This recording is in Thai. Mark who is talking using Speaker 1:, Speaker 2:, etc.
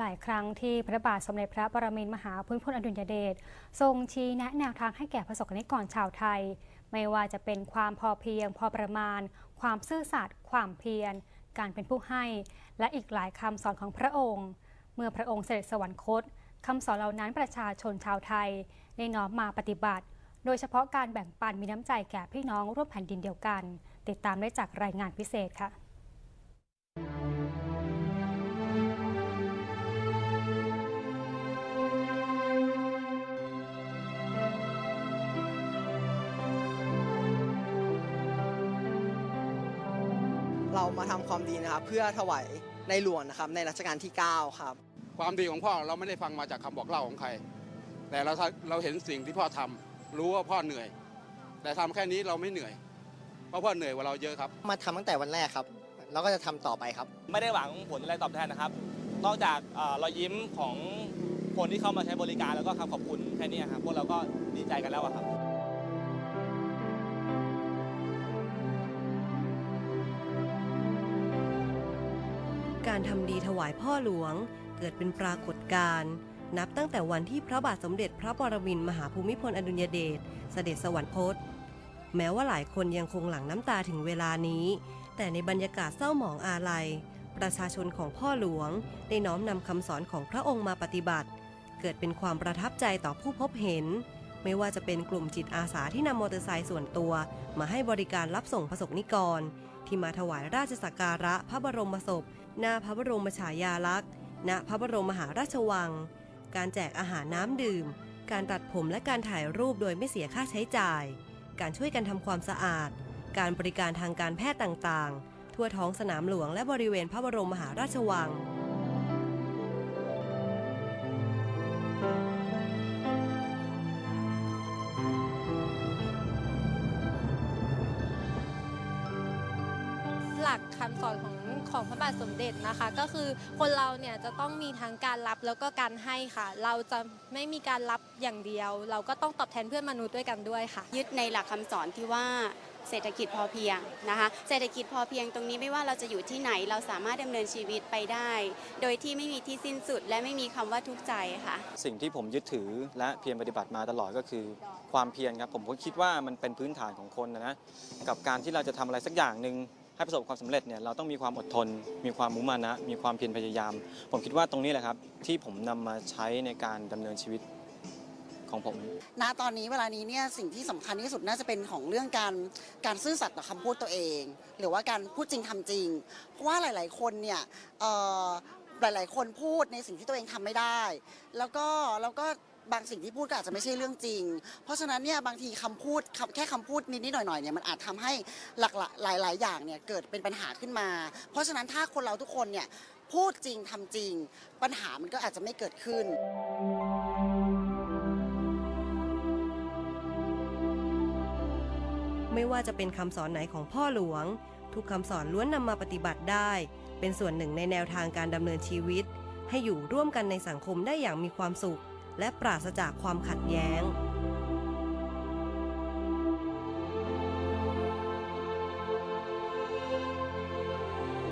Speaker 1: หลายครั้งที่พระบาทสมเด็จพระปรมินทรมหาภูมิพลอดุลยเดชทรงชี้แนะแนวทางให้แก่ประสบกรณิกรชาวไทย ไม่ว่าจะเป็นความพอเพียง พอประมาณ ความซื่อสัตย์ความเพียร การเป็นผู้ให้ และอีกหลายคำสอนของพระองค์ เมื่อพระองค์เสด็จสวรรคตคำสอนเหล่านั้นประชาชนชาวไทยได้น้อมมาปฏิบัติ โดยเฉพาะการแบ่งปันมีน้ำใจแก่พี่น้องร่วมแผ่นดินเดียวกัน ติดตามได้จากรายงานพิเศษค่ะ
Speaker 2: เรามาทำความดีนะครับ เพื่อถวายในหลวงนะครับ ในรัชกาลที่ 9 ครับ
Speaker 3: ความดีของพ่อเราไม่ได้ฟังมาจากคำบอกเล่าของใคร แต่เราเราเห็นสิ่งที่พ่อทำรู้ว่าพ่อเหนื่อย แต่ทำแค่นี้เราไม่เหนื่อย เพราะพ่อเหนื่อยกว่าเราเยอะครับ
Speaker 2: มาทำตั้งแต่วันแรกครับแล้วก็จะทำต่อไปครับ
Speaker 4: ไม่ได้หวังผลอะไรตอบแทนนะครับ นอกจากเอ่อรอยยิ้มของคนที่เข้ามาใช้บริการแล้วก็คำขอบคุณแค่นี้ครับพวกเราก็ดีใจกันแล้วอะครับ
Speaker 5: การทำดีถวายพ่อหลวง เกิดเป็นปรากฏการณ์นับตั้งแต่วันที่พระบาทสมเด็จพระปรมินทรมหาภูมิพลอดุลยเดชเสด็จสวรรคต แม้ว่าหลายคนยังคงหลั่งน้ำตาถึงเวลานี้ แต่ในบรรยากาศเศร้าหมองอาลัย ประชาชนของพ่อหลวง ได้น้อมนำคำสอนของพระองค์มาปฏิบัติ เกิดเป็นความประทับใจต่อผู้พบเห็น ไม่ว่าจะเป็นกลุ่มจิตอาสาที่นำมอเตอร์ไซค์ส่วนตัว มาให้บริการรับส่งประสบนิกร ที่มาถวายราชสักการะพระบรมศพ หน้าพระบรมฉายาลักษณ์ ณ พระบรมมหาราชวัง การแจกอาหารน้ำดื่ม การตัดผมและการถ่ายรูปโดยไม่เสียค่าใช้จ่าย การช่วยกันทำความสะอาด การบริการทางการแพทย์ต่างๆ ทั่วท้องสนามหลวงและบริเวณพระบรมมหาราชวัง
Speaker 6: ลักคำสอนของของพระบาทสมเด็จนะคะ ก็คือคนเราเนี่ยจะต้องมีทั้งการรับแล้วก็การให้ค่ะ เราจะไม่มีการรับอย่างเดียว เราก็ต้องตอบแทนเพื่อนมนุษย์ด้วยกันด้วยค่ะ
Speaker 7: ยึดในหลักคำสอนที่ว่าเศรษฐกิจพอเพียงนะคะ เศรษฐกิจพอเพียงตรงนี้ไม่ว่าเราจะอยู่ที่ไหนเราสามารถดำเนินชีวิตไปได้ โดยที่ไม่มีที่สิ้นสุด และไม่มีคำว่าทุกข์ใจค่ะ
Speaker 8: สิ่งที่ผมยึดถือและเพียรปฏิบัติมาตลอดก็คือ ความเพียรครับผมก็คิดว่ามันเป็นพื้นฐานของคนนะนะกับการที่เราจะทำอะไรสักอย่างหนึ่ง ให้ประสบความสำเร็จเนี่ยเราต้องมีความอดทน มีความมุมานะ มีความเพียรพยายาม ผมคิดว่าตรงนี้แหละครับ ที่ผมนำมาใช้ในการดำเนินชีวิตของผม
Speaker 9: ณตอนนี้เวลานี้เนี่ยสิ่งที่สำคัญที่สุดน่าจะเป็นของเรื่องการการซื่อสัตย์ต่อคำพูดตัวเอง หรือว่าการพูดจริงทำจริง เพราะว่าหลาย ๆ คนเนี่ย หลาย ๆ คนพูดในสิ่งที่ตัวเองทำไม่ได้ แล้วก็แล้วก็บางสิ่งที่พูดก็อาจจะไม่ใช่เรื่องจริง เพราะฉะนั้นเนี่ยบางทีคำพูดคำแค่คำพูดนิดๆหน่อยๆเนี่ยมันอาจทำให้หลากหลายหลาย ๆ อย่างเนี่ยเกิดเป็นปัญหาขึ้นมา เพราะฉะนั้นถ้าคนเราทุกคนเนี่ยพูดจริงทำจริง ปัญหามันก็อาจจะไม่เกิดขึ้น
Speaker 5: ไม่ว่าจะเป็นคำสอนไหนของพ่อหลวง ทุกคำสอนล้วนนำมาปฏิบัติได้ เป็นส่วนหนึ่งในแนวทางการดำเนินชีวิต ให้อยู่ร่วมกันในสังคมได้อย่างมีความสุข และปราศจากความขัดแย้ง